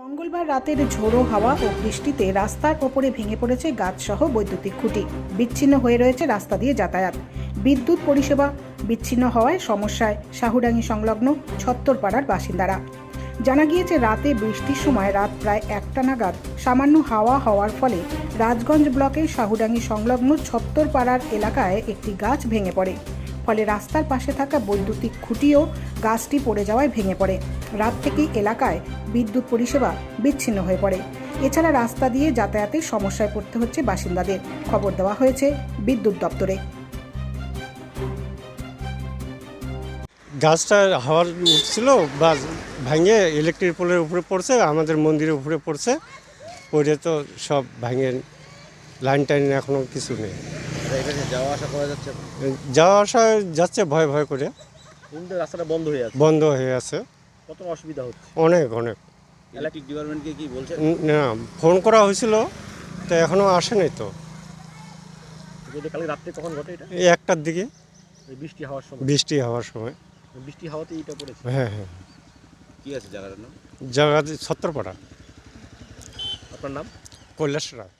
মঙ্গলবার রাতের ঝোড়ো হাওয়া ও বৃষ্টিতে রাস্তার ওপরে ভেঙে পড়েছে গাছসহ বৈদ্যুতিক খুঁটি। বিচ্ছিন্ন হয়ে রয়েছে রাস্তা দিয়ে যাতায়াত। বিদ্যুৎ পরিষেবা বিচ্ছিন্ন হওয়ায় সমস্যায় শাহুডাঙ্গি সংলগ্ন ছত্তরপাড়ার বাসিন্দারা। জানা গিয়েছে, রাতে বৃষ্টির সময় রাত প্রায় একটা নাগাদ সামান্য হাওয়া হওয়ার ফলে রাজগঞ্জ ব্লকের শাহুডাঙ্গি সংলগ্ন ছত্তরপাড়ার এলাকায় একটি গাছ ভেঙে পড়ে। ফলে রাস্তার পাশে থাকা বৈদ্যুতিক খুঁটিও গাছটি পড়ে যাওয়ায় ভেঙে পড়ে। রাত থেকেই এলাকায় বিদ্যুৎ পরিষেবা বিচ্ছিন্ন হয়ে পড়ে। এছাড়া রাস্তা দিয়ে যাতায়াতের সমস্যায় পড়তে হচ্ছে বাসিন্দাদের। খবর দেওয়া হয়েছে বিদ্যুৎ দপ্তরে। গাছটা হাওয়ার উঠছিল বা ভাঙে ইলেকট্রিক পোলের উপরে পড়ছে, আমাদের মন্দিরের উপরে পড়ছে। পড়ে তো সব ভাঙে লাইন টাইন এখনও কিছু নেই। যাওয়া আসা করা যাচ্ছে? যাওয়া আসা যাচ্ছে ভয় ভয় করে। কিন্তু রাস্তাটা বন্ধ হয়ে আছে। বন্ধ হয়ে আছে। কত অসুবিধা হচ্ছে? অনেক অনেক। ইলেকট্রিক ডিপার্টমেন্টকে কি বলছেন? না ফোন করা হয়েছিল তো এখনও আসেনি তো। যদি কালকে রাত্রে কখন ঘটে এটা? এই একটার দিকে। বৃষ্টি হওয়ার সময়? বৃষ্টি হওয়ার সময়। বৃষ্টি হাওয়াতে এটা পড়েছে? হ্যাঁ হ্যাঁ। কি আছে জায়গাটার নাম? জায়গা ছত্রপাড়া আপনার নাম? কৈলাস রায়।